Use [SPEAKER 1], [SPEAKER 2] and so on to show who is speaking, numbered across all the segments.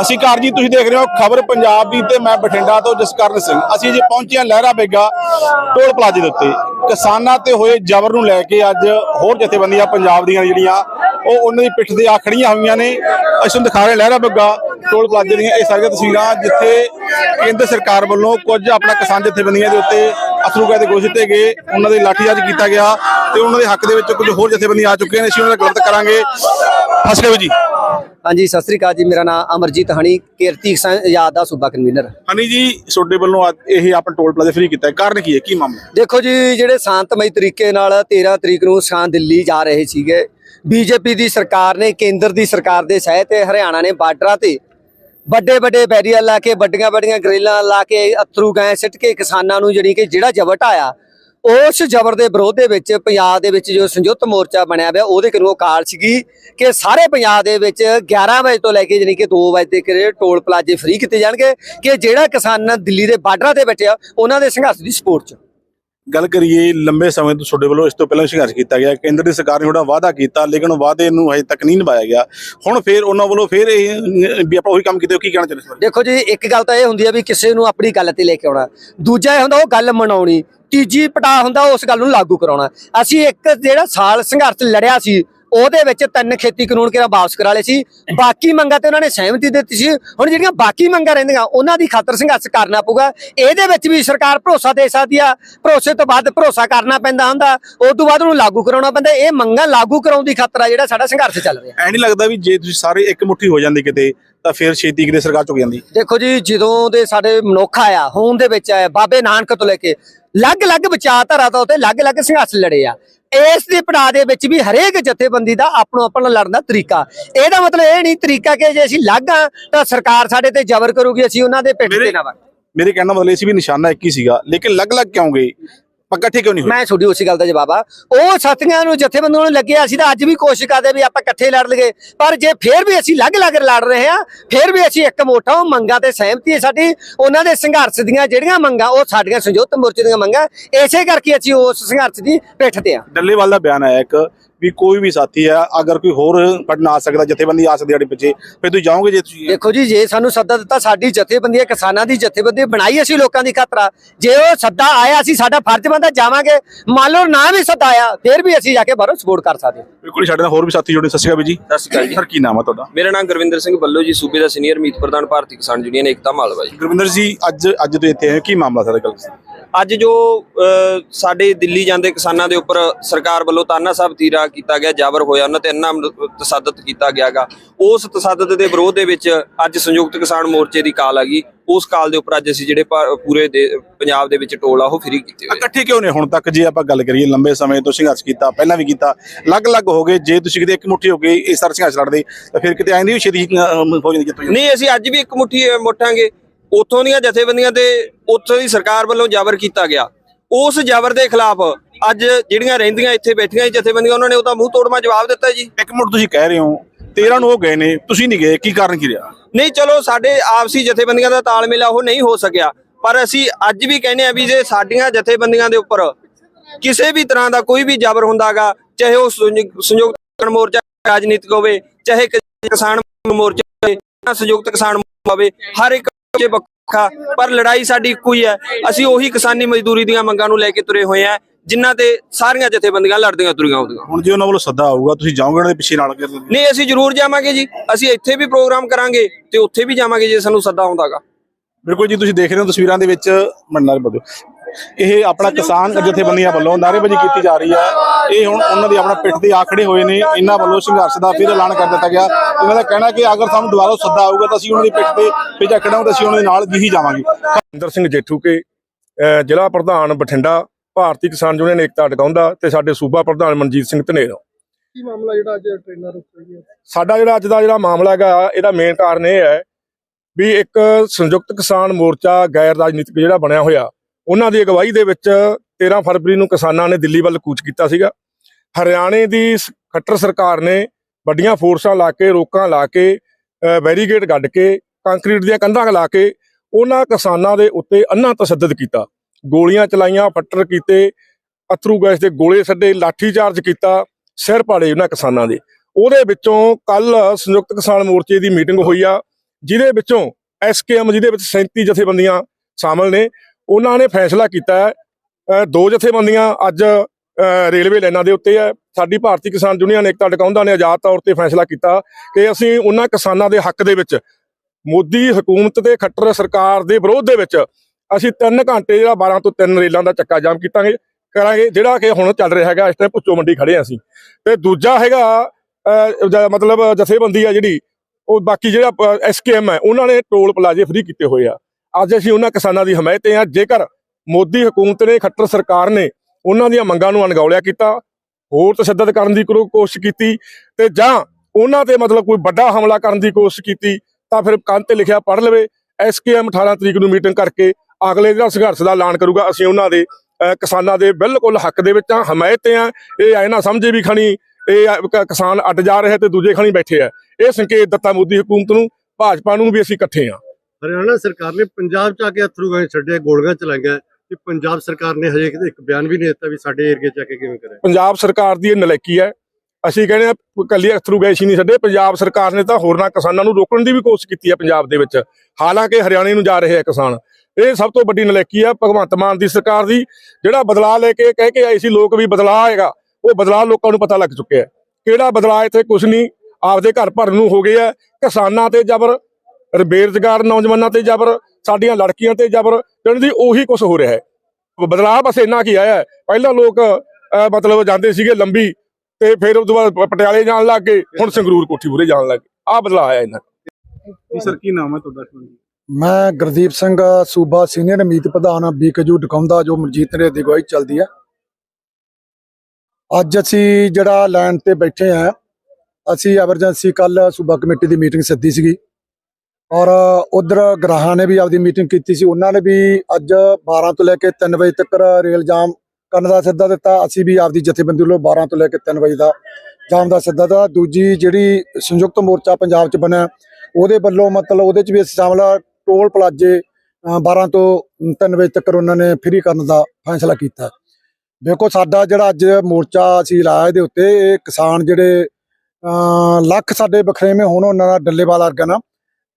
[SPEAKER 1] ਅਸੀਂ ਘਰ ਜੀ ਤੁਸੀਂ ਦੇਖ ਰਹੇ ਹੋ ਖਬਰ ਪੰਜਾਬ ਦੀ ਤੇ ਮੈਂ ਬਠਿੰਡਾ ਤੋਂ ਜਸਕਰਨ ਸਿੰਘ। ਅਸੀਂ ਜੇ ਪਹੁੰਚੇ ਹਾਂ ਲਹਿਰਾ ਬੇਗਾ ਟੋਲ ਪਲਾਜ਼ੇ ਦੇ ਉੱਤੇ। ਕਿਸਾਨਾਂ ਤੇ ਹੋਏ ਜ਼ਬਰ ਨੂੰ ਲੈ ਕੇ ਅੱਜ ਹੋਰ ਜਥੇਬੰਦੀਆਂ ਪੰਜਾਬ ਦੀਆਂ ਜਿਹੜੀਆਂ, ਉਹ ਉਹਨਾਂ ਦੀ ਪਿੱਠ ਤੇ ਆ ਖੜੀਆਂ ਹੋਈਆਂ ਨੇ। ਅਸੀਂ ਤੁਹਾਨੂੰ ਦਿਖਾ ਰਹੇ ਲਹਿਰਾ ਬੇਗਾ ਟੋਲ ਪਲਾਜ਼ੇ ਦੀਆਂ ਇਹ ਸਾਰੀਆਂ ਤਸਵੀਰਾਂ, ਜਿੱਥੇ ਕੇਂਦਰ ਸਰਕਾਰ ਵੱਲੋਂ ਕੁਝ ਆਪਣਾ ਕਿਸਾਨ ਜਥੇਬੰਦੀਆਂ ਦੇ ਉੱਤੇ ਅਥਰੂ ਗੈਸ ਦੇ ਗੋਸ਼ੇ ਤੇ ਗਏ। ਉਹਨਾਂ ਦੇ ਲਾਠੀਚਾਰਜ ਕੀਤਾ ਗਿਆ ਤੇ ਉਹਨਾਂ ਦੇ ਹੱਕ ਦੇ ਵਿੱਚ ਕੁਝ ਹੋਰ ਜਥੇਬੰਦੀਆਂ ਆ ਚੁੱਕੀਆਂ ਨੇ ਅਸੀਂ ਉਹਨਾਂ ਦਾ ਗਲਤ ਕਰਾਂਗੇ। ਫਸਲੇ ਜੀ।
[SPEAKER 2] ਹਾਂਜੀ ਸਤਿ ਸ੍ਰੀ ਅਕਾਲ ਜੀ। ਮੇਰਾ ਨਾਮ ਅਮਰਜੀਤ ਹਣੀ ਕਿਰਤੀ ਆਜ਼ਾਦ ਦਾ ਸੂਬਾ ਕਨਵੀਨਰ
[SPEAKER 1] ਹਨੀ ਜੀ ਤੁਹਾਡੇ ਵੱਲੋਂ ਇਹ ਆਪਣਾ ਟੋਲ ਪਲਾਜ਼ਾ ਫ੍ਰੀ ਕੀਤਾ। ਹੈ ਕਾਰਨ ਕੀ ਹੈ? ਕੀ ਮਾਮਲਾ?
[SPEAKER 2] ਦੇਖੋ ਜੀ ਜਿਹੜੇ ਸ਼ਾਂਤਮਈ ਤਰੀਕੇ ਨਾਲ 13 ਤਰੀਕ ਨੂੰ ਸ਼ਾਂ ਦਿੱਲੀ ਜਾ ਰਹੇ ਸੀਗੇ। ਬੀਜੇਪੀ ਦੀ ਸਰਕਾਰ ਨੇ ਕੇਂਦਰ ਦੀ ਸਰਕਾਰ ਦੇ ਸਹਿ ਤੇ ਹਰਿਆਣਾ ਨੇ ਬਾਰਡਰਾਂ ਤੇ ਵੱਡੇ ਵੱਡੇ ਬੈਰੀਅਰ ਲਾ ਕੇ ਵੱਡੀਆਂ ਵੱਡੀਆਂ ਗ੍ਰਿਲਾਂ ਲਾ ਕੇ, ਅਥਰੂ ਗਏ ਸਿੱਟ ਕੇ ਕਿਸਾਨਾਂ ਨੂੰ ਜਿਹੜੀ ਕਿ ਜਿਹੜਾ ਜ਼ਬਰ ਢਾਇਆ ਉਸ ਜ਼ਬਰ ਦੇ ਵਿਰੋਧ ਦੇ ਵਿੱਚ ਪੰਜਾਬ ਦੇ ਵਿੱਚ ਜੋ ਸੰਯੁਕਤ ਮੋਰਚਾ ਬਣਿਆ ਹੋਇਆ, ਉਹਦੇ ਕਿਨੂੰ ਕਾਲ ਸੀਗੀ ਕਿ ਸਾਰੇ ਪੰਜਾਬ ਦੇ ਵਿੱਚ 11 ਵਜੇ ਤੋਂ ਲੈ ਕੇ ਜਾਣੀ ਕਿ 2 ਵਜੇ ਤੱਕ ਟੋਲ ਪਲਾਜ਼ੇ ਫ੍ਰੀ ਕੀਤੇ ਜਾਣਗੇ ਕਿ ਜਿਹੜਾ ਕਿਸਾਨ ਦਿੱਲੀ ਦੇ ਬਾਰਡਰਾਂ ਤੇ ਬੈਠਿਆ ਉਹਨਾਂ ਦੇ ਸੰਘਰਸ਼ ਦੀ ਸਪੋਰਟ 'ਚ।
[SPEAKER 1] ਗੱਲ ਕਰੀਏ ਲੰਬੇ ਸਮੇਂ ਤੋਂ ਤੁਹਾਡੇ ਵੱਲੋਂ ਇਸ ਤੋਂ ਪਹਿਲਾਂ ਸੰਘਰਸ਼ ਕੀਤਾ ਗਿਆ, ਕੇਂਦਰ ਦੀ ਸਰਕਾਰ ਨੇ ਥੋੜਾ ਵਾਅਦਾ ਕੀਤਾ, ਲੇਕਿਨ ਉਹ ਵਾਅਦੇ ਨੂੰ ਹਜੇ ਤੱਕ ਨਹੀਂ ਨਿਭਾਇਆ ਗਿਆ। ਹੁਣ ਫੇਰ ਉਹਨਾਂ ਵੱਲੋਂ ਫੇਰ ਇਹ ਵੀ ਆਪਾਂ ਉਹੀ ਕੰਮ ਕੀਤੇ ਕੀ ਕਹਿਣਾ ਚਾਹੁੰਦੇ
[SPEAKER 2] ਦੇਖੋ ਜੀ, ਇੱਕ ਗੱਲ ਤਾਂ ਇਹ ਹੁੰਦੀ ਹੈ ਵੀ ਕਿਸੇ ਨੂੰ ਆਪਣੀ ਗੱਲ ਤੇ ਲੈ ਕੇ ਆਉਣਾ। ਦੂਜਾ ਇਹ ਹੁੰਦਾ ਉਹ ਗੱਲ ਮਨਾਉਣੀ। ਤੀਜੀ ਪਟਾ ਹੁੰਦਾ ਉਸ ਗੱਲ ਨੂੰ ਲਾਗੂ ਕਰਾਉਣਾ। ਅਸੀਂ ਇੱਕ ਜਿਹੜਾ ਸਾਲ ਸੰਘਰਸ਼ ਲੜਿਆ ਸੀ ਉਹਦੇ ਵਿੱਚ ਤਿੰਨ ਖੇਤੀ ਕਾਨੂੰਨ ਕਿਹੜਾ ਵਾਪਸ ਕਰਾ ਲਏ ਸੀ। ਬਾਕੀ ਮੰਗਾਂ ਤੇ ਉਹਨਾਂ ਨੇ ਸਹਿਮਤੀ ਦਿੱਤੀ ਸੀ। ਹੁਣ ਜਿਹੜੀਆਂ ਬਾਕੀ ਮੰਗਾਂ ਰਹਿੰਦੀਆਂ ਉਹਨਾਂ ਦੀ ਖਾਤਰ ਸੰਘਰਸ਼ ਕਰਨਾ ਪਊਗਾ। ਇਹਦੇ ਵਿੱਚ ਵੀ ਸਰਕਾਰ ਭਰੋਸਾ ਦੇ ਸਕਦੀ ਆ। ਭਰੋਸੇ ਤੋਂ ਬਾਅਦ ਭਰੋਸਾ ਕਰਨਾ ਪੈਂਦਾ ਹੁੰਦਾ। ਉਸ ਤੋਂ ਬਾਅਦ ਉਹਨੂੰ ਲਾਗੂ ਕਰਾਉਣਾ ਪੈਂਦਾ। ਇਹ ਮੰਗਾਂ ਲਾਗੂ ਕਰਾਉਣ ਦੀ ਖਾਤਰ ਆ ਜਿਹੜਾ ਸਾਡਾ ਸੰਘਰਸ਼ ਚੱਲ ਰਿਹਾ।
[SPEAKER 1] ਐ ਨਹੀਂ ਲੱਗਦਾ ਵੀ ਜੇ ਤੁਸੀਂ ਸਾਰੇ ਇੱਕ ਮੁੱਠੀ ਹੋ ਜਾਂਦੇ ਕਿਤੇ ਤਾਂ ਫੇਰ ਛੇਤੀ ਕਿਤੇ ਸਰਕਾਰ ਝੁਕ ਜਾਂਦੀ।
[SPEAKER 2] ਦੇਖੋ ਜੀ ਜਦੋਂ ਦੇ ਸਾਡੇ ਮਨੁੱਖ ਆਇਆ ਹੋਂਦ ਦੇ ਵਿੱਚ ਆਇਆ ਬਾਬੇ ਨਾਨਕ ਤੋਂ ਲੈ ਕੇ ਅਲੱਗ-ਅਲੱਗ ਵਿਚਾਰਧਾਰਾ ਤੋਂ ਤੇ ਅਲੱਗ-ਅਲੱਗ ਸੰਘਰਸ਼ ਲੜੇ ਆ। ਇਸ ਦੇ ਪੜਾਅ ਦੇ ਵਿੱਚ ਵੀ ਹਰੇਕ ਜਥੇਬੰਦੀ ਦਾ ਆਪਣੋ ਆਪਣਾ ਲੜਨ ਦਾ ਤਰੀਕਾ। ਇਹਦਾ ਮਤਲਬ ਇਹ ਨਹੀਂ ਤਰੀਕਾ ਕਿ ਜੇ ਅਸੀਂ ਲੱਗਾ ਤਾਂ ਸਰਕਾਰ ਸਾਡੇ ਤੇ ਜ਼ਬਰ ਕਰੂਗੀ ਅਸੀਂ ਉਹਨਾਂ ਦੇ ਪਿੱਠ ਤੇ ਨਾ ਵੜ
[SPEAKER 1] ਮੇਰੇ ਕਹਿਣ ਦਾ ਮਤਲਬ ਇਹ ਸੀ ਵੀ ਨਿਸ਼ਾਨਾ ਇੱਕ ਹੀ ਸੀਗਾ ਲੇਕਿਨ ਅਲੱਗ-ਅਲੱਗ ਕਿਉਂ ਗਏ? ਆਪਾਂ ਇਕੱਠੇ ਕਿਉਂ ਨਹੀਂ ਹੋਏ
[SPEAKER 2] ਮੈਂ ਤੁਹਾਡੀ ਉਸੇ ਗੱਲ ਦਾ ਜਵਾਬ ਆ। ਉਹ ਸਾਥੀਆਂ ਨੂੰ ਜਥੇਬੰਦੀਆਂ ਨੂੰ ਲੱਗਿਆ ਅਸੀਂ ਤਾਂ ਅੱਜ ਵੀ ਕੋਸ਼ਿਸ਼ ਕਰਦੇ ਵੀ ਆਪਾਂ ਇਕੱਠੇ ਲੜ ਲਈਏ। ਪਰ ਜੇ ਫੇਰ ਵੀ ਅਸੀਂ ਅਲੱਗ-ਅਲੱਗ ਲੜ ਰਹੇ ਆ ਫੇਰ ਵੀ ਅਸੀਂ ਇੱਕ ਮੋਠਾ ਉਹ ਮੰਗਾਂ ਤੇ ਸਹਿਮਤੀ ਹੈ ਸਾਡੀ। ਉਹਨਾਂ ਦੇ ਸੰਘਰਸ਼ ਦੀਆਂ ਜਿਹੜੀਆਂ ਮੰਗਾਂ ਉਹ ਸਾਡੀਆਂ ਸੰਯੁਕਤ ਮੋਰਚੇ ਦੀਆਂ ਮੰਗਾਂ। ਇਸੇ ਕਰਕੇ ਅਸੀਂ ਉਸ ਸੰਘਰਸ਼ ਦੀ ਪਿੱਠ ਤੇ ਆ।
[SPEAKER 1] ਡੱਲੇਵਾਲ ਦਾ ਬਿਆਨ ਆਇਆ ਇੱਕ ਵੀ ਕੋਈ ਵੀ ਸਾਥੀ ਆ ਅਗਰ ਕੋਈ ਹੋਰ ਪੜਨਾ ਆ ਸਕਦਾ ਜਥੇਬੰਦੀ ਆ ਸਕਦੀ ਸਾਡੇ ਪਿੱਛੇ ਫਿਰ ਤੁਸੀਂ ਜਾਓਗੇ ਜੇ ਤੁਸੀਂ?
[SPEAKER 2] ਦੇਖੋ ਜੀ ਜੇ ਸਾਨੂੰ ਸੱਦਾ ਦਿੱਤਾ ਸਾਡੀ ਜਥੇਬੰਦੀ ਹੈ ਕਿਸਾਨਾਂ ਦੀ ਜਥੇਬੰਦੀ ਬਣਾਈ ਅਸੀਂ ਲੋਕਾਂ ਦੀ ਖਾਤਰ ਜੇ ਉਹ ਸੱਦਾ ਆਇਆ ਅਸੀਂ ਸਾਡਾ ਫਰਜ਼ ਬਣਦਾ ਜਾਵਾਂਗੇ। ਮੰਨ ਲਓ ਨਾ ਵੀ ਸੱਦਾ ਆਇਆ ਫਿਰ ਵੀ ਅਸੀਂ ਜਾ ਕੇ ਬਾਹਰੋਂ ਸਪੋਰਟ ਕਰ ਸਕਦੇ ਹਾਂ।
[SPEAKER 1] ਬਿਲਕੁਲ ਸਾਡੇ ਨਾਲ ਹੋਰ ਵੀ ਸਾਥੀ ਜੁੜੇ। ਸਤਿ ਸ਼੍ਰੀ ਅਕਾਲ ਜੀ।
[SPEAKER 3] ਸਤਿ ਸ਼੍ਰੀ ਅਕਾਲ ਜੀ।
[SPEAKER 1] ਸਰ ਕੀ ਨਾਮ ਆ ਤੁਹਾਡਾ?
[SPEAKER 3] ਮੇਰਾ ਨਾਮ ਗੁਰਵਿੰਦਰ ਸਿੰਘ ਬੱਲੋ ਜੀ ਸੂਬੇ ਦਾ ਸੀਨੀਅਰ ਮੀਤ ਪ੍ਰਧਾਨ ਭਾਰਤੀ ਕਿਸਾਨ ਯੂਨੀਅਨ ਏਕਤਾ ਮਾਲਵਾ ਜੀ।
[SPEAKER 1] ਗੁਰਵਿੰਦਰ ਜੀ ਅੱਜ ਅੱਜ ਤੋਂ ਇੱਥੇ ਆਏ ਕੀ ਮਾਮਲਾ ਸਾਡਾ ਗੱਲ
[SPEAKER 3] ਅੱਜ ਜੋ ਸਾਡੇ ਦਿੱਲੀ ਜਾਂਦੇ ਕਿਸਾਨਾਂ ਦੇ ਉੱਪਰ ਸਰਕਾਰ ਵੱਲੋਂ ਤਾਨਾ ਸਾਹਿਬ ਤੀਰਾ ਕੀਤਾ ਗਿਆ ਜਾਬਰ ਹੋਇਆ ਉਹਨਾਂ ਤੇ ਇੰਨਾ ਤਸੱਦਦ ਕੀਤਾ ਗਿਆਗਾ ਉਸ ਤਸੱਦਦ ਦੇ ਵਿਰੋਧ ਦੇ ਵਿੱਚ ਅੱਜ ਸੰਯੁਕਤ ਕਿਸਾਨ ਮੋਰਚੇ ਦੀ ਕਾਲ ਆ ਗਈ। ਉਸ ਕਾਲ ਦੇ ਉੱਪਰ ਅੱਜ ਅਸੀਂ ਜਿਹੜੇ ਪੂਰੇ ਦੇ- ਪੰਜਾਬ ਦੇ ਵਿੱਚ ਟੋਲ ਆ ਉਹ ਫ੍ਰੀ ਕੀਤੇ ਹੋਏ।
[SPEAKER 1] ਇਕੱਠੇ ਕਿਉਂ ਨੇ ਹੁਣ ਤੱਕ? ਜੇ ਆਪਾਂ ਗੱਲ ਕਰੀਏ ਲੰਬੇ ਸਮੇਂ ਤੋਂ ਸੰਘਰਸ਼ ਕੀਤਾ ਪਹਿਲਾਂ ਵੀ ਕੀਤਾ ਅਲੱਗ-ਅਲੱਗ ਹੋ ਗਏ। ਜੇ ਤੁਸੀਂ ਕਿਤੇ ਇੱਕ ਮੁੱਠੀ ਹੋ ਗਏ ਇਸ ਤਰ੍ਹਾਂ ਸੰਘਰਸ਼ ਲੜਦੇ ਤਾਂ ਫਿਰ ਕਿਤੇ ਆਂਦੀ ਵੀ ਛੇਤੀ ਨਹੀਂ ਜਿੱਤ
[SPEAKER 3] ਨਹੀਂ ਅਸੀਂ ਅੱਜ ਵੀ ਇੱਕ ਮੁੱਠੀ ਮੁੱਠਾਂਗੇ ਉੱਥੋਂ ਦੀਆਂ ਜਥੇਬੰਦੀਆਂ ਤੇ ਉੱਥੋਂ ਦੀ ਸਰਕਾਰ ਵੱਲੋਂ ਜਾਬਰ ਕੀਤਾ ਗਿਆ। ਉਸ ਜਾਬਰ ਦੇ ਖਿਲਾਫ ਅੱਜ ਜਿਹੜੀਆਂ ਰਹਿੰਦੀਆਂ ਇੱਥੇ ਬੈਠੀਆਂ ਜਥੇਬੰਦੀਆਂ ਉਹਨਾਂ ਨੇ ਉਹਦਾ ਮੂੰਹ ਤੋੜਮਾ ਜਵਾਬ ਦਿੱਤਾ ਜੀ।
[SPEAKER 1] ਇੱਕ ਮਿੰਟ ਤੁਸੀਂ ਕਹਿ ਰਹੇ ਹੋ 13 ਨੂੰ ਉਹ ਗਏ ਨੇ ਤੁਸੀਂ ਨਹੀਂ ਗਏ ਕੀ ਕਾਰਨ ਕੀ ਰਿਹਾ?
[SPEAKER 3] ਨਹੀਂ ਚਲੋ ਸਾਡੇ ਆਪਸੀ ਜਥੇਬੰਦੀਆਂ ਦਾ ਤਾਲਮੇਲ ਉਹ ਨਹੀਂ ਹੋ ਸਕਿਆ। ਪਰ ਅਸੀਂ ਅੱਜ ਵੀ ਕਹਿੰਦੇ ਆ ਵੀ ਜੇ ਸਾਡੀਆਂ ਜਥੇਬੰਦੀਆਂ ਦੇ ਉੱਪਰ ਕਿਸੇ ਵੀ ਤਰ੍ਹਾਂ ਦਾ ਕੋਈ ਵੀ ਜ਼ਬਰ ਹੁੰਦਾਗਾ ਚਾਹੇ ਉਹ ਸੰਯੁ- ਸੰਯੁਕਤ ਕਿਸਾਨ ਮੋਰਚਾ ਰਾਜਨੀਤਿਕ ਹੋਵੇ ਚਾਹੇ ਕਿਸਾਨ ਮੋਰਚਾ ਹੋਵੇ ਸੰਯੁਕਤ ਕਿਸਾਨ ਹੋਵੇ ਹਰ ਇੱਕ ਦੇ ਵੱਖਾ ਪਰ ਲੜਾਈ ਸਾਡੀ ਇੱਕੋ ਹੀ ਹੈ। ਅਸੀਂ ਉਹੀ ਕਿਸਾਨੀ ਮਜ਼ਦੂਰੀ ਦੀਆਂ ਮੰਗਾਂ ਨੂੰ ਲੈ ਕੇ ਤੁਰੇ ਹੋਏ ਆ ਜਿਨ੍ਹਾਂ ਤੇ ਸਾਰੀਆਂ ਜਥੇਬੰਦੀਆਂ ਲੜਦੀਆਂ ਤੁਰੀਆਂ ਹੁੰਦੀਆਂ।
[SPEAKER 1] ਹੁਣ ਜੇ ਉਹਨਾਂ ਵੱਲੋਂ ਸੱਦਾ ਆਊਗਾ ਤੁਸੀਂ ਜਾਓਗੇ ਉਹਨਾਂ ਦੇ ਪਿੱਛੇ ਨਾਲ ਕੇ?
[SPEAKER 3] ਨਹੀਂ ਅਸੀਂ ਜ਼ਰੂਰ ਜਾਵਾਂਗੇ ਜੀ। ਅਸੀਂ ਇੱਥੇ ਵੀ ਪ੍ਰੋਗਰਾਮ ਕਰਾਂਗੇ ਤੇ ਉੱਥੇ ਵੀ ਜਾਵਾਂਗੇ ਜੇ ਸਾਨੂੰ ਸੱਦਾ ਆਉਂਦਾਗਾ।
[SPEAKER 1] ਬਿਲਕੁਲ ਜੀ ਤੁਸੀਂ ਦੇਖ ਰਹੇ ਹੋ ਤਸਵੀਰਾਂ ਦੇ ਵਿੱਚ ਮੰਨਣਾ ਬਦੋ। ਇਹ ਆਪਣਾ ਕਿਸਾਨ ਜਥੇਬੰਦੀਆਂ ਵੱਲੋਂ ਨਾਅਰੇਬਾਜ਼ੀ ਕੀਤੀ ਜਾ ਰਹੀ ਹੈ। ਇਹ ਹੁਣ ਉਹਨਾਂ ਦੀ ਆਪਣਾ ਪਿੱਠ ਤੇ ਆ ਖੜੇ ਹੋਏ ਨੇ। ਇਹਨਾਂ ਵੱਲੋਂ ਸੰਘਰਸ਼ ਦਾ ਫਿਰ ਐਲਾਨ ਕਰ ਦਿੱਤਾ ਗਿਆ। ਇਹਨਾਂ ਦਾ ਕਹਿਣਾ ਕਿ ਅਗਰ ਸਾਨੂੰ ਦੁਬਾਰਾ ਸੱਦਾ ਆਊਗਾ ਤਾਂ ਅਸੀਂ ਉਹਨਾਂ ਦੀ ਪਿੱਠ ਤੇ ਫਿਰ ਤਾਂ ਅਸੀਂ ਉਹਨਾਂ ਦੇ ਨਾਲ ਹੀ ਜਾਵਾਂਗੇ।
[SPEAKER 4] ਇੰਦਰ ਸਿੰਘ ਜੇਠੂ ਕੇ ਜ਼ਿਲ੍ਹਾ ਪ੍ਰਧਾਨ ਬਠਿੰਡਾ ਭਾਰਤੀ ਕਿਸਾਨ ਯੂਨੀਅਨ ਏਕਤਾ ਟਿਕਾਉਂਦਾ ਤੇ ਸਾਡੇ ਸੂਬਾ ਪ੍ਰਧਾਨ ਮਨਜੀਤ ਸਿੰਘ ਧਨੇਰ।
[SPEAKER 5] ਕੀ ਮਾਮਲਾ ਜਿਹੜਾ ਅੱਜ ਟ੍ਰੇਨਰ ਰੁਕ
[SPEAKER 4] ਸਾਡਾ ਜਿਹੜਾ ਅੱਜ ਦਾ ਜਿਹੜਾ ਮਾਮਲਾ ਹੈਗਾ ਇਹਦਾ ਮੇਨ ਕਾਰਨ ਇਹ ਹੈ ਵੀ ਇੱਕ ਸੰਯੁਕਤ ਕਿਸਾਨ ਮੋਰਚਾ ਗੈਰ ਰਾਜਨੀਤਿਕ ਜਿਹੜਾ ਬਣਿਆ ਹੋਇਆ ਉਹਨਾਂ ਦੀ ਅਗਵਾਈ ਦੇ ਵਿੱਚ 13 ਫਰਵਰੀ ਨੂੰ ਕਿਸਾਨਾਂ ਨੇ ਦਿੱਲੀ ਵੱਲ ਕੂਚ ਕੀਤਾ ਸੀਗਾ। ਹਰਿਆਣੇ ਦੀ ਸ- ਖੱਟਰ ਸਰਕਾਰ ਨੇ ਵੱਡੀਆਂ ਫੋਰਸਾਂ ਲਾ ਕੇ, ਰੋਕਾਂ ਲਾ ਕੇ ਅਹ ਬੈਰੀਗੇਡ ਗੱਡ ਕੇ, ਕੰਕਰੀਟ ਦੀਆਂ ਕੰਧਾਂ ਲਾ ਕੇ ਉਹਨਾਂ ਕਿਸਾਨਾਂ ਦੇ ਉੱਤੇ ਅੰਨਾ ਤਸ਼ੱਦਦ ਕੀਤਾ। ਗੋਲੀਆਂ ਚਲਾਈਆਂ ਫੱਟਰ ਕੀਤੇ, ਅਥਰੂ ਗੈਸ ਦੇ ਗੋਲੇ ਛੱਡੇ, ਲਾਠੀ ਚਾਰਜ ਕੀਤਾ, ਸਿਰ ਪਾੜੇ ਉਹਨਾਂ ਕਿਸਾਨਾਂ ਦੇ। ਉਹਦੇ ਵਿੱਚੋਂ ਕੱਲ ਸੰਯੁਕਤ ਕਿਸਾਨ ਮੋਰਚੇ ਦੀ ਮੀਟਿੰਗ ਹੋਈ ਆ, ਜਿਹਦੇ ਵਿੱਚੋਂ ਐਸਕੇਐਮ ਜਿਹਦੇ ਵਿੱਚ 37 ਜਥੇਬੰਦੀਆਂ ਸ਼ਾਮਲ ਨੇ ਉਹਨਾਂ ਨੇ ਫੈਸਲਾ ਕੀਤਾ ਹੈ ਦੋ ਜਥੇਬੰਦੀਆਂ ਅੱਜ ਰੇਲਵੇ ਲਾਈਨਾਂ ਦੇ ਉੱਤੇ ਹੈ। ਸਾਡੀ ਭਾਰਤੀ ਕਿਸਾਨ ਯੂਨੀਅਨ ਏਕਤਾ ਟਿਕਾਉਂਦਾ ਨੇ ਆਜ਼ਾਦ ਤੌਰ ਤੇ ਫੈਸਲਾ ਕੀਤਾ ਕਿ ਅਸੀਂ ਉਹਨਾਂ ਕਿਸਾਨਾਂ ਦੇ ਹੱਕ ਦੇ ਵਿੱਚ ਮੋਦੀ ਹਕੂਮਤ ਤੇ ਖੱਟਰ ਸਰਕਾਰ ਦੇ ਵਿਰੋਧ ਦੇ ਵਿੱਚ ਅਸੀਂ 3 ਘੰਟੇ ਜਿਹੜਾ 12 ਤੋਂ 3 ਰੇਲਾਂ ਦਾ ਚੱਕਾ ਜਾਮ ਕੀਤਾਂਗੇ, ਕਰਾਂਗੇ, ਜਿਹੜਾ ਕਿ ਹੁਣ ਚੱਲ ਰਿਹਾ ਹੈਗਾ, ਇਸ ਟਾਈਮ ਭੁੱਚੋ ਮੰਡੀ ਖੜੇ ਹਾਂ ਅਸੀਂ। ਤੇ ਦੂਜਾ ਹੈਗਾ ਜ- ਮਤਲਬ ਜਥੇਬੰਦੀ ਆ ਜਿਹੜੀ, ਉਹ ਬਾਕੀ ਜਿਹੜਾ ਐਸਕੇਐਮ ਹੈ, ਉਹਨਾਂ ਨੇ ਟੋਲ ਪਲਾਜ਼ੇ ਫ੍ਰੀ ਕੀਤੇ ਹੋਏ ਆ। ਅੱਜ ਅਸੀਂ ਉਹਨਾਂ ਕਿਸਾਨਾਂ ਦੀ ਹਮਾਇਤ ਤੇ ਆ ਜੇਕਰ ਮੋਦੀ ਹਕੂਮਤ ਨੇ, ਖੱਟਰ ਸਰਕਾਰ ਨੇ ਉਹਨਾਂ ਦੀਆਂ ਮੰਗਾਂ ਨੂੰ ਅਣਗੌਲਿਆ ਕੀਤਾ, ਹੋਰ ਤਸ਼ੱਦਦ ਕਰਨ ਦੀ ਕਰੋ- ਕੋਸ਼ਿਸ਼ ਕੀਤੀ ਤੇ ਜਾਂ ਉਹਨਾਂ ਤੇ ਮਤਲਬ ਕੋਈ ਵੱਡਾ ਹਮਲਾ ਕਰਨ ਦੀ ਕੋਸ਼ਿਸ਼ ਕੀਤੀ, ਤਾਂ ਫਿਰ ਕੰਨ ਤੇ ਲਿਖਿਆ ਪੜ੍ਹ ਲਵੇ। ਐਸਕੇਐਮ 18 ਤਰੀਕ ਨੂੰ ਮੀਟਿੰਗ ਕਰਕੇ ਅਗਲੇ ਜਿਹੜਾ ਸੰਘਰਸ਼ ਦਾ ਐਲਾਨ ਕਰੂਗਾ। ਅਸੀਂ ਉਹਨਾਂ ਦੇ ਕਿਸਾਨਾਂ ਦੇ ਬਿਲਕੁਲ ਹੱਕ ਦੇ ਵਿੱਚ ਆ ਹਮਾਇਤ ਤੇ ਆ ਇਹ ਐ ਨਾ ਸਮਝੇ ਵੀ ਖਣੀ, ਇਹ ਕਿਸਾਨ ਅੱਡ ਜਾ ਰਹੇ ਤੇ ਦੂਜੇ ਖਣੀ ਬੈਠੇ ਆ। ਇਹ ਸੰਕੇਤ ਦਿੱਤਾ ਮੋਦੀ ਹਕੂਮਤ ਨੂੰ, ਭਾਜਪਾ ਨੂੰ ਵੀ ਅਸੀਂ ਇਕੱਠੇ ਆ
[SPEAKER 5] ਹਰਿਆਣਾ ਸਰਕਾਰ ਨੇ ਪੰਜਾਬ ਚ ਆ ਕੇ ਅਥਰੂ ਗਏ ਛੱਡੇ ਗੋਲੀਆਂ ਚਲਾਈਆਂ ਕਿ ਪੰਜਾਬ ਸਰਕਾਰ ਨੇ ਹਜੇ ਇੱਕ ਬਿਆਨ ਵੀ ਨਹੀਂ ਦਿੱਤਾ ਵੀ ਸਾਡੇ ਏਰੀਏ ਚ ਆ ਕੇ ਕਿਵੇਂ ਕਰੇ
[SPEAKER 4] ਪੰਜਾਬ ਸਰਕਾਰ ਦੀ ਇਹ ਨਲਾਇਕੀ ਹੈ। ਅਸੀਂ ਕਹਿੰਦੇ ਆ ਕੱਲੀ ਅਥਰੂ ਗੈਸ ਹੀ ਨਹੀਂ ਛੱਡੇ, ਪੰਜਾਬ ਸਰਕਾਰ ਨੇ ਤਾਂ ਹੋਰਨਾਂ ਕਿਸਾਨਾਂ ਨੂੰ ਰੋਕਣ ਦੀ ਵੀ ਕੋਸ਼ਿਸ਼ ਕੀਤੀ ਹੈ ਪੰਜਾਬ ਦੇ ਵਿੱਚ। ਹਾਲਾਂਕਿ ਹਰਿਆਣੇ ਨੂੰ ਜਾ ਰਹੇ ਆ ਕਿਸਾਨ। ਇਹ ਸਭ ਤੋਂ ਵੱਡੀ ਨਲਾਇਕੀ ਆ ਭਗਵੰਤ ਮਾਨ ਦੀ ਸਰਕਾਰ ਦੀ। ਜਿਹੜਾ ਬਦਲਾਅ ਲੈ ਕੇ ਕਹਿ ਕੇ ਆਈ ਸੀ, ਲੋਕ ਵੀ ਬਦਲਾਅ ਆਏਗਾ, ਉਹ ਬਦਲਾਅ ਲੋਕਾਂ ਨੂੰ ਪਤਾ ਲੱਗ ਚੁੱਕਿਆ ਕਿਹੜਾ ਬਦਲਾਅ ਇੱਥੇ ਕੁਝ ਨਹੀਂ, ਆਪਦੇ ਘਰ ਭਰਨ ਨੂੰ ਹੋ ਗਏ ਆ ਕਿਸਾਨਾਂ ਤੇ ਜ਼ਬਰ ਬੇਰੁਜ਼ਗਾਰ ਨੌਜਵਾਨਾਂ ਤੇ ਜ਼ਬਰ ਸਾਡੀਆਂ ਲੜਕੀਆਂ ਤੇ ਜ਼ਬਰ ਜਾਣੀ ਦੀ ਉਹੀ ਕੁਝ ਹੋ ਰਿਹਾ ਹੈ। ਬਦਲਾਅ ਬਸ ਇੰਨਾ ਕੀ ਆਇਆ ਹੈ। ਪਹਿਲਾਂ ਲੋਕ ਮਤਲਬ ਜਾਂਦੇ ਸੀਗੇ ਲੰਬੀ ਤੇ ਫਿਰ ਉਸ ਤੋਂ ਬਾਅਦ ਪਟਿਆਲੇ ਜਾਣ ਲੱਗ ਗਏ ਹੁਣ ਸੰਗਰੂਰ ਕੋਠੀ ਪੂਰੇ ਜਾਣ ਲੱਗ ਗਏ। ਆਹ ਬਦਲਾਅ ਆਇਆ ਇਹਨਾਂ
[SPEAKER 1] ਜੀ ਸਰ ਕੀ ਨਾਮ ਹੈ ਤੁਹਾਡਾ?
[SPEAKER 6] ਮੈਂ ਗੁਰਦੀਪ ਸਿੰਘ ਸੂਬਾ ਸੀਨੀਅਰ ਮੀਤ ਪ੍ਰਧਾਨ ਬੀਕੇਯੂ ਡਕਾਉਂਦਾ ਜੋ ਮਨਜੀਤ ਨੇ ਦੀ ਅਗਵਾਈ ਚੱਲਦੀ ਹੈ। ਅੱਜ ਅਸੀਂ ਜਿਹੜਾ ਲਾਈਨ ਤੇ ਬੈਠੇ ਆ ਅਸੀਂ ਐਮਰਜੈਂਸੀ ਕੱਲ ਸੂਬਾ ਕਮੇਟੀ ਦੀ ਮੀਟਿੰਗ ਸੱਦੀ ਸੀਗੀ। ਔਰ ਉਧਰ ਗ੍ਰਾਹਾਂ ਨੇ ਵੀ ਆਪਦੀ ਮੀਟਿੰਗ ਕੀਤੀ ਸੀ। ਉਹਨਾਂ ਨੇ ਵੀ ਅੱਜ 12 ਤੋਂ ਲੈ ਕੇ 3 ਵਜੇ ਤੱਕ ਰੇਲ ਜਾਮ ਕਰਨ ਦਾ ਸੱਦਾ ਦਿੱਤਾ। ਅਸੀਂ ਵੀ ਆਪਦੀ ਜਥੇਬੰਦੀ ਵੱਲੋਂ 12 ਤੋਂ ਲੈ ਕੇ 3 ਵਜੇ ਦਾ ਜਾਮ ਦਾ ਸੱਦਾ ਦਿੱਤਾ। ਦੂਜੀ ਜਿਹੜੀ ਸੰਯੁਕਤ ਮੋਰਚਾ ਪੰਜਾਬ 'ਚ ਬਣਿਆ ਉਹਦੇ ਵੱਲੋਂ ਮਤਲਬ ਉਹਦੇ 'ਚ ਵੀ ਅਸੀਂ ਸ਼ਾਮਲ ਟੋਲ ਪਲਾਜੇ ਅ, 12 ਤੋਂ 3 ਵਜੇ ਤੱਕ ਉਹਨਾਂ ਨੇ ਫ੍ਰੀ ਕਰਨ ਦਾ ਫੈਸਲਾ ਕੀਤਾ। ਦੇਖੋ ਸਾਡਾ ਜਿਹੜਾ ਅੱਜ ਮੋਰਚਾ ਅਸੀਂ ਲਾਇਆ ਇਹਦੇ ਉੱਤੇ ਇਹ ਕਿਸਾਨ ਜਿਹੜੇ ਲੱਖ ਸਾਡੇ ਬਖਰੇਵੇਂ ਹੋਣ ਉਹਨਾਂ ਦਾ ਡੱਲੇਵਾਲ ਵਰਗਾ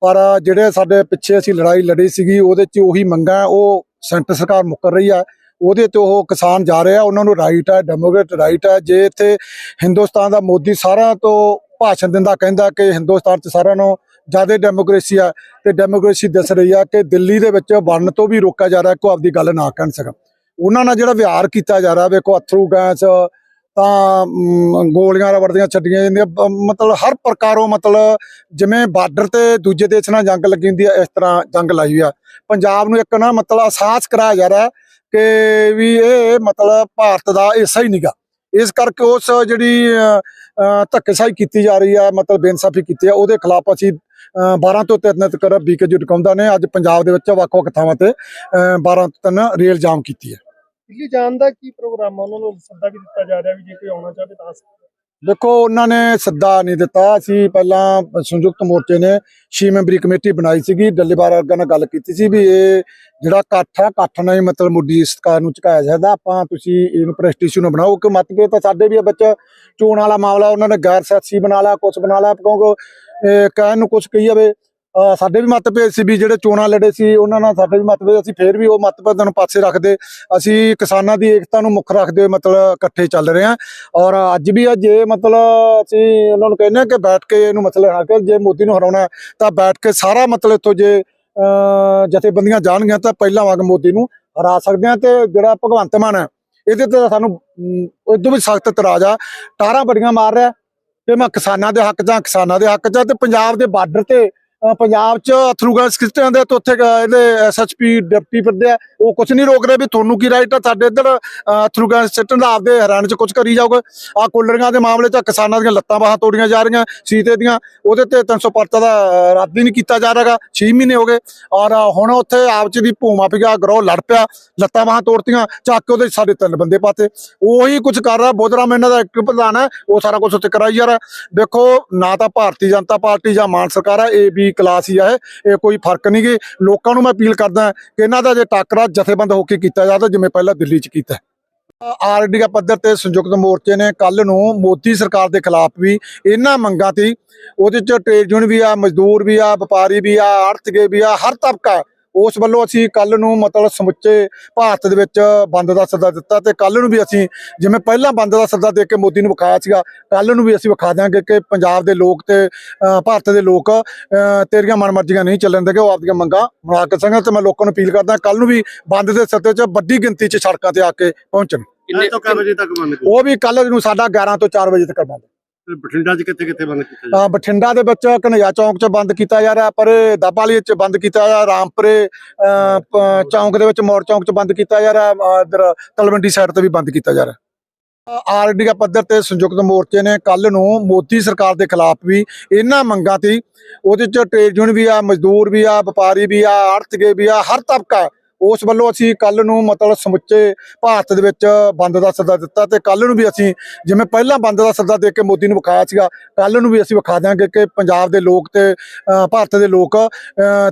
[SPEAKER 6] ਪਰ ਜਿਹੜੇ ਸਾਡੇ ਪਿੱਛੇ ਅਸੀਂ ਲੜਾਈ ਲੜੀ ਸੀਗੀ, ਉਹਦੇ 'ਚ ਉਹੀ ਮੰਗਾਂ ਉਹ ਸੈਂਟਰ ਸਰਕਾਰ ਮੁੱਕਰ ਰਹੀ ਆ ਉਹਦੇ ਤੇ ਉਹ ਕਿਸਾਨ ਜਾ ਰਿਹਾ, ਉਹਨਾਂ ਨੂੰ ਰਾਈਟ ਹੈ ਡੈਮੋਕ੍ਰੇਟ ਰਾਈਟ ਹੈ। ਜੇ ਇੱਥੇ ਹਿੰਦੁਸਤਾਨ ਦਾ ਮੋਦੀ ਸਾਰਿਆਂ ਤੋਂ ਭਾਸ਼ਣ ਦਿੰਦਾ, ਕਹਿੰਦਾ ਕਿ ਹਿੰਦੁਸਤਾਨ 'ਚ ਸਾਰਿਆਂ ਨੂੰ ਜ਼ਿਆਦਾ ਡੈਮੋਕ੍ਰੇਸੀ ਆ ਤੇ ਡੈਮੋਕ੍ਰੇਸੀ ਦਿਸ ਰਹੀ ਆ ਕਿ ਦਿੱਲੀ ਦੇ ਵਿੱਚ ਵੜਨ ਤੋਂ ਵੀ ਰੋਕਿਆ ਜਾ ਰਿਹਾ ਕੋ ਆਪਦੀ ਗੱਲ ਨਾ ਕਹਿਣ ਸਕਣ ਉਹਨਾਂ ਨਾਲ ਜਿਹੜਾ ਵਿਹਾਰ ਕੀਤਾ ਜਾ ਰਿਹਾ, ਵੇਖੋ, ਅਥਰੂ ਗੈਸ ਤਾਂ ਮ, ਗੋਲੀਆਂ ਰਬੜਦੀਆਂ ਛੱਡੀਆਂ ਜਾਂਦੀਆਂ। ਮਤਲਬ ਹਰ ਪ੍ਰਕਾਰੋਂ ਮਤਲਬ ਜਿਵੇਂ ਬਾਰਡਰ ਤੇ ਦੂਜੇ ਦੇਸ਼ ਨਾਲ ਜੰਗ ਲੱਗੀ ਹੁੰਦੀ ਹੈ ਇਸ ਤਰ੍ਹਾਂ ਜੰਗ ਲਾਈ ਹੋਈ ਆ। ਪੰਜਾਬ ਨੂੰ ਇੱਕ ਨਾ ਮਤਲਬ ਅਹਿਸਾਸ ਕਰਾਇਆ ਜਾ ਰਿਹਾ ਕਿ ਵੀ ਇਹ ਮਤਲਬ ਭਾਰਤ ਦਾ ਹਿੱਸਾ ਹੀ ਨਹੀਂਗਾ। ਇਸ ਕਰਕੇ ਉਸ ਜਿਹੜੀ ਧੱਕੇਸ਼ਾਹੀ ਕੀਤੀ ਜਾ ਰਹੀ ਆ ਮਤਲਬ ਬੇਇਨਸਾਫੀ ਕੀਤੀ ਆ ਉਹਦੇ ਖਿਲਾਫ ਅਸੀਂ ਅ, 12 ਤੋਂ 3 ਤੱਕ ਬੀਕੇ ਟਿਕਾਉਂਦਾ ਨੇ। ਅੱਜ ਪੰਜਾਬ ਦੇ ਵਿੱਚ ਵੱਖ-ਵੱਖ ਥਾਵਾਂ ਤੇ ਅ, 12 ਤੋਂ 3 ਰੇਲ ਜਾਮ ਕੀਤੀ ਹੈ।
[SPEAKER 5] ਦਿੱਲੀ ਜਾਣ ਦਾ ਕੀ ਪ੍ਰੋਗਰਾਮ ਆ? ਉਹਨਾਂ ਨੂੰ ਸੱਦਾ ਵੀ ਦਿੱਤਾ ਜਾ ਰਿਹਾ ਵੀ ਜੇ ਕੋਈ ਆਉਣਾ ਚਾਹਵੇ ਤਾਂ ਆ ਸਕਦਾ
[SPEAKER 6] ਦੇਖੋ, ਉਹਨਾਂ ਨੇ ਸੱਦਾ ਨਹੀਂ ਦਿੱਤਾ। ਅਸੀਂ ਪਹਿਲਾਂ ਸੰਯੁਕਤ ਮੋਰਚੇ ਨੇ ਛੇ ਮੈਂਬਰੀ ਕਮੇਟੀ ਬਣਾਈ ਸੀਗੀ। ਡੱਲੇਵਾਲ ਵਰਗਾਂ ਨਾਲ ਗੱਲ ਕੀਤੀ ਸੀ ਵੀ ਇਹ ਜਿਹੜਾ ਇਕੱਠ ਆ, ਇਕੱਠ ਨਾਲ ਮਤਲਬ ਮੋਦੀ ਸਰਕਾਰ ਨੂੰ ਝੁਕਾਇਆ ਜਾਂਦਾ ਆਪਾਂ ਤੁਸੀਂ ਇਹਨੂੰ ਪ੍ਰੈਸਟੀਜ ਨੂੰ ਬਣਾਓ ਕਿ ਮਤਭੇਦ ਤਾਂ ਸਾਡੇ ਵੀ ਆ ਵਿੱਚ ਚੋਣ ਵਾਲਾ ਮਾਮਲਾ, ਉਹਨਾਂ ਨੇ ਗੈਰ ਸਿਆਸੀ ਬਣਾ ਲਿਆ ਕੁਝ ਬਣਾ ਲਿਆ। ਕਿਉਂਕਿ ਕਹਿਣ ਨੂੰ ਕੁਝ ਕਹੀ ਜਾਵੇ ਸਾਡੇ ਵੀ ਮਤਭੇਦ ਸੀ ਵੀ ਜਿਹੜੇ ਚੋਣਾਂ ਲੜੇ ਸੀ ਉਹਨਾਂ ਨਾਲ ਸਾਡੇ ਵੀ ਮਤਭੇਦ ਅਸੀਂ ਫੇਰ ਵੀ ਉਹ ਮਤਭੇਦਾਂ ਨੂੰ ਪਾਸੇ ਰੱਖਦੇ ਅਸੀਂ ਕਿਸਾਨਾਂ ਦੀ ਏਕਤਾ ਨੂੰ ਮੁੱਖ ਰੱਖਦੇ ਹੋਏ ਮਤਲਬ ਇਕੱਠੇ ਚੱਲ ਰਹੇ ਹਾਂ। ਔਰ ਅੱਜ ਵੀ ਆ ਜੇ ਮਤਲਬ ਅਸੀਂ ਉਹਨਾਂ ਨੂੰ ਕਹਿੰਦੇ ਹਾਂ ਕਿ ਬੈਠ ਕੇ ਇਹਨੂੰ ਮਤਲਬ ਹੱਲ ਕਰ ਜੇ ਮੋਦੀ ਨੂੰ ਹਰਾਉਣਾ ਤਾਂ ਬੈਠ ਕੇ ਸਾਰਾ ਮਤਲਬ ਇੱਥੋਂ ਜੇ ਅਹ, ਜਥੇਬੰਦੀਆਂ ਜਾਣਗੀਆਂ ਤਾਂ ਪਹਿਲਾਂ ਵਾਂਗ ਮੋਦੀ ਨੂੰ ਹਰਾ ਸਕਦੇ ਆ ਤੇ ਜਿਹੜਾ ਭਗਵੰਤ ਮਾਨ ਹੈ ਇਹਦੇ ਤੇ ਸਾਨੂੰ ਇਦੋਂ ਵੀ ਸਖਤ ਤਰਾਜ ਆ ਟਾਰਾਂ ਬੜੀਆਂ ਮਾਰ ਰਿਹਾ ਕਿ ਮੈਂ ਕਿਸਾਨਾਂ ਦੇ ਹੱਕ 'ਚ ਕਿਸਾਨਾਂ ਦੇ ਹੱਕ 'ਚ ਤੇ ਪੰਜਾਬ ਦੇ ਬਾਰਡਰ ਤੇ ਪੰਜਾਬ 'ਚ ਅਥਰੂ ਗੈਸ ਦੇ ਤੇ ਉੱਥੇ ਕ- ਇਹਦੇ ਐਸਐਚਪੀ ਡਿਪਟੀ ਫਿਰਦੇ ਆ। ਉਹ ਕੁਝ ਨਹੀਂ ਰੋਕ ਰਹੇ ਵੀ ਤੁਹਾਨੂੰ ਕੀ ਰਾਈਟ ਆ ਸਾਡੇ ਇੱਧਰ ਅਹ, ਅਥਰੂ ਸਿੱਟਣ ਦਾ ਆਪਦੇ ਹਰਿਆਣੇ 'ਚ ਕੁਝ ਕਰੀ ਜਾਊਗਾ। ਆ ਕੂਲਰਿੰਗਾਂ ਦੇ ਮਾਮਲੇ 'ਚ ਕਿਸਾਨਾਂ ਦੀਆਂ ਲੱਤਾਂ ਬਾਹਾਂ ਤੋੜੀਆਂ ਜਾ ਰਹੀਆਂ ਸੀਤੇ ਦੀਆਂ। ਉਹਦੇ ਤੇ 300 ਪਰਚਾ ਦਾ ਰੱਦ ਵੀ ਨਹੀਂ ਕੀਤਾ ਜਾ ਰਿਹਾਗਾ 6 ਮਹੀਨੇ ਹੋ ਗਏ। ਔਰ ਹੁਣ ਉੱਥੇ ਆਪ 'ਚ ਦੀ ਭੂਮਾ ਪਿਆ ਗਰੋਹ ਲੜ ਪਿਆ। ਲੱਤਾਂ ਬਾਹਾਂ ਤੋੜਤੀਆਂ ਚੱਕ ਕੇ ਉਹਦੇ ਸਾਡੇ ਤਿੰਨ ਬੰਦੇ ਪਾਤੇ। ਉਹੀ ਕੁਝ ਕਰ ਰਿਹਾ ਬੋਧਰਾਮ ਇਹਨਾਂ ਦਾ ਇੱਕ ਪ੍ਰਧਾਨ ਹੈ ਉਹ ਸਾਰਾ ਕੁਝ ਉੱਥੇ ਕਰਾਈ ਜਾ ਰਿਹਾ। ਦੇਖੋ ਨਾ ਤਾਂ ਭਾਰਤੀ ਜਨਤਾ ਪਾਰਟੀ ਜਾਂ ਮਾਨ ਸਰਕਾਰ ਹੈ ਇਹ ਵੀ ਕਲਾਸ ਹੀ ਆ ਇਹ ਕੋਈ ਫ਼ਰਕ ਨਹੀਂ ਗੇ। ਲੋਕਾਂ ਨੂੰ ਮੈਂ ਅਪੀਲ ਕਰਦਾ ਕਿ ਇਹਨਾਂ ਦਾ ਜੇ ਟਾਕਰਾ ਜਥੇਬੰਦ ਹੋ ਕੇ ਕੀਤਾ ਜਾਵੇ ਜਿਵੇਂ ਪਹਿਲਾਂ ਦਿੱਲੀ 'ਚ ਕੀਤਾ ਆਰਡੀਆ ਪੱਧਰ ਤੇ ਸੰਯੁਕਤ ਮੋਰਚੇ ਨੇ ਕੱਲ ਨੂੰ ਮੋਦੀ ਸਰਕਾਰ ਦੇ ਖਿਲਾਫ ਵੀ ਇਹਨਾਂ ਮੰਗਾਂ ਤੇ, ਉਹਦੇ ਚ ਟ੍ਰੇਡ ਯੂਨੀਅਨ ਵੀ ਆ, ਮਜ਼ਦੂਰ ਵੀ ਆ, ਵਪਾਰੀ ਵੀ ਆ, ਆੜਤੀਏ ਵੀ ਆ, ਹਰ ਤਬਕਾ ਉਸ ਵੱਲੋਂ ਅਸੀਂ ਕੱਲ ਨੂੰ ਮਤਲਬ ਸਮੁੱਚੇ ਭਾਰਤ ਦੇ ਵਿੱਚ ਬੰਦ ਦਾ ਸੱਦਾ ਦਿੱਤਾ ਤੇ ਕੱਲ ਨੂੰ ਵੀ ਅਸੀਂ ਜਿਵੇਂ ਪਹਿਲਾਂ ਬੰਦ ਦਾ ਸੱਦਾ ਦੇ ਕੇ ਮੋਦੀ ਨੂੰ ਵਿਖਾਇਆ ਸੀਗਾ ਕੱਲ ਨੂੰ ਵੀ ਅਸੀਂ ਵਿਖਾ ਦਿਆਂਗੇ ਕਿ ਪੰਜਾਬ ਦੇ ਲੋਕ ਤੇ ਭਾਰਤ ਦੇ ਲੋਕ ਤੇਰੀਆਂ ਮਨਮਰਜ਼ੀਆਂ ਨਹੀਂ ਚੱਲਣ ਦੇਗੇ ਉਹ ਆਪਦੀਆਂ ਮੰਗਾਂ ਬਣਾ ਕੇ ਸੰਗਤ ਤੇ ਮੈਂ ਲੋਕਾਂ ਨੂੰ ਅਪੀਲ ਕਰਦਾ ਕੱਲ ਨੂੰ ਵੀ ਬੰਦ ਦੇ ਸੱਦੇ 'ਚ ਵੱਡੀ ਗਿਣਤੀ 'ਚ ਸੜਕਾਂ ਤੇ ਆ ਕੇ ਪਹੁੰਚਣ।
[SPEAKER 5] ਕਿੰਨੇ ਤੋਂ ਕਿੰਨੇ ਵਜੇ ਤੱਕ ਬੰਦ
[SPEAKER 6] ਉਹ ਵੀ ਕੱਲ ਨੂੰ ਸਾਡਾ 11 ਤੋਂ 4 ਵਜੇ ਤੱਕ ਬੰਦ।
[SPEAKER 5] ਬਠਿੰਡਾ 'ਚ ਕਿੱਥੇ ਕਿੱਥੇ ਬੰਦ ਕੀਤਾ ਜੀ
[SPEAKER 6] ਅ, ਬਠਿੰਡਾ ਦੇ ਵਿੱਚ ਕਨਈਆ ਚੌਂਕ 'ਚ ਬੰਦ ਕੀਤਾ ਜਾ ਰਿਹਾ ਪਰ ਦਾਬਾਲੀ 'ਚ ਬੰਦ ਕੀਤਾ ਜਾ ਰਾਮਪੁਰੇ ਅ, ਪ- ਚੌਂਕ ਦੇ ਵਿੱਚ ਮੋਰ ਚੌਂਕ 'ਚ ਬੰਦ ਕੀਤਾ ਜਾ ਰਿਹਾ ਅ, ਇੱਧਰ ਤਲਵੰਡੀ ਸਾਈਡ ਤੇ ਵੀ ਬੰਦ ਕੀਤਾ ਜਾ ਰਿਹਾ। ਆਰਡੀਆ ਪੱਧਰ ਤੇ ਸੰਯੁਕਤ ਮੋਰਚੇ ਨੇ ਕੱਲ ਨੂੰ ਮੋਦੀ ਸਰਕਾਰ ਦੇ ਖਿਲਾਫ ਵੀ ਇਹਨਾਂ ਮੰਗਾਂ ਤੇ ਉਹਦੇ ਚ ਟ੍ਰੇਡ ਯੂਨੀਅਨ ਵੀ ਆ ਮਜ਼ਦੂਰ ਵੀ ਆ ਵਪਾਰੀ ਵੀ ਆ ਆੜਤੀਏ ਵੀ ਆ ਹਰ ਤਬਕਾ ਉਸ ਵੱਲੋਂ ਅਸੀਂ ਕੱਲ ਨੂੰ ਮਤਲਬ ਸਮੁੱਚੇ ਭਾਰਤ ਦੇ ਵਿੱਚ ਬੰਦ ਦਾ ਸੱਦਾ ਦਿੱਤਾ ਤੇ ਕੱਲ ਨੂੰ ਵੀ ਅਸੀਂ ਜਿਵੇਂ ਪਹਿਲਾਂ ਬੰਦ ਦਾ ਸੱਦਾ ਦੇ ਕੇ ਮੋਦੀ ਨੂੰ ਵਿਖਾਇਆ ਸੀਗਾ ਕੱਲ ਨੂੰ ਵੀ ਅਸੀਂ ਵਿਖਾ ਦਿਆਂਗੇ ਕਿ ਪੰਜਾਬ ਦੇ ਲੋਕ ਤੇ ਭਾਰਤ ਦੇ ਲੋਕ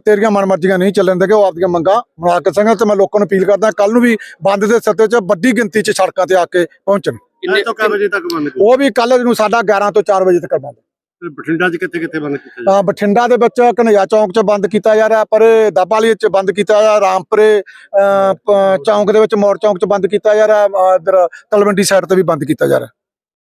[SPEAKER 6] ਤੇਰੀਆਂ ਮਨਮਰਜ਼ੀਆਂ ਨਹੀਂ ਚੱਲਣ ਦੇਗੇ ਉਹ ਆਪਦੀਆਂ ਮੰਗਾਂ ਬਣਾ ਕੇ ਸੰਗਤ ਤੇ ਮੈਂ ਲੋਕਾਂ ਨੂੰ ਅਪੀਲ ਕਰਦਾ ਕੱਲ ਨੂੰ ਵੀ ਬੰਦ ਦੇ ਸੱਦੇ 'ਚ ਵੱਡੀ ਗਿਣਤੀ 'ਚ ਸੜਕਾਂ ਤੇ ਆ ਕੇ ਪਹੁੰਚਣ।
[SPEAKER 5] ਕਿੰਨੇ ਤੋਂ ਕਿੰਨੇ ਵਜੇ ਤੱਕ ਬੰਦ
[SPEAKER 6] ਉਹ ਵੀ ਕੱਲ ਨੂੰ ਸਾਡਾ 11 ਤੋਂ 4 ਵਜੇ ਤੱਕ ਬੰਦ।
[SPEAKER 5] ਬਠਿੰਡਾ 'ਚ ਕਿੱਥੇ ਕਿੱਥੇ ਬੰਦ ਕੀਤਾ ਜੀ
[SPEAKER 6] ਬਠਿੰਡਾ ਦੇ ਵਿੱਚ ਕਨਈਆ ਚੌਂਕ 'ਚ ਬੰਦ ਕੀਤਾ ਜਾ ਰਿਹਾ ਪਰ ਦਾਬਾਲੀ 'ਚ ਬੰਦ ਕੀਤਾ ਜਾ ਰਿਹਾ ਰਾਮਪੁਰੇ ਅ, ਚੌਂਕ ਦੇ ਵਿੱਚ ਮੋੜ ਚੌਂਕ 'ਚ ਬੰਦ ਕੀਤਾ ਜਾ ਰਿਹਾ ਅ, ਤਲਵੰਡੀ ਸਾਈਡ ਤੇ ਵੀ ਬੰਦ ਕੀਤਾ ਜਾ ਰਿਹਾ।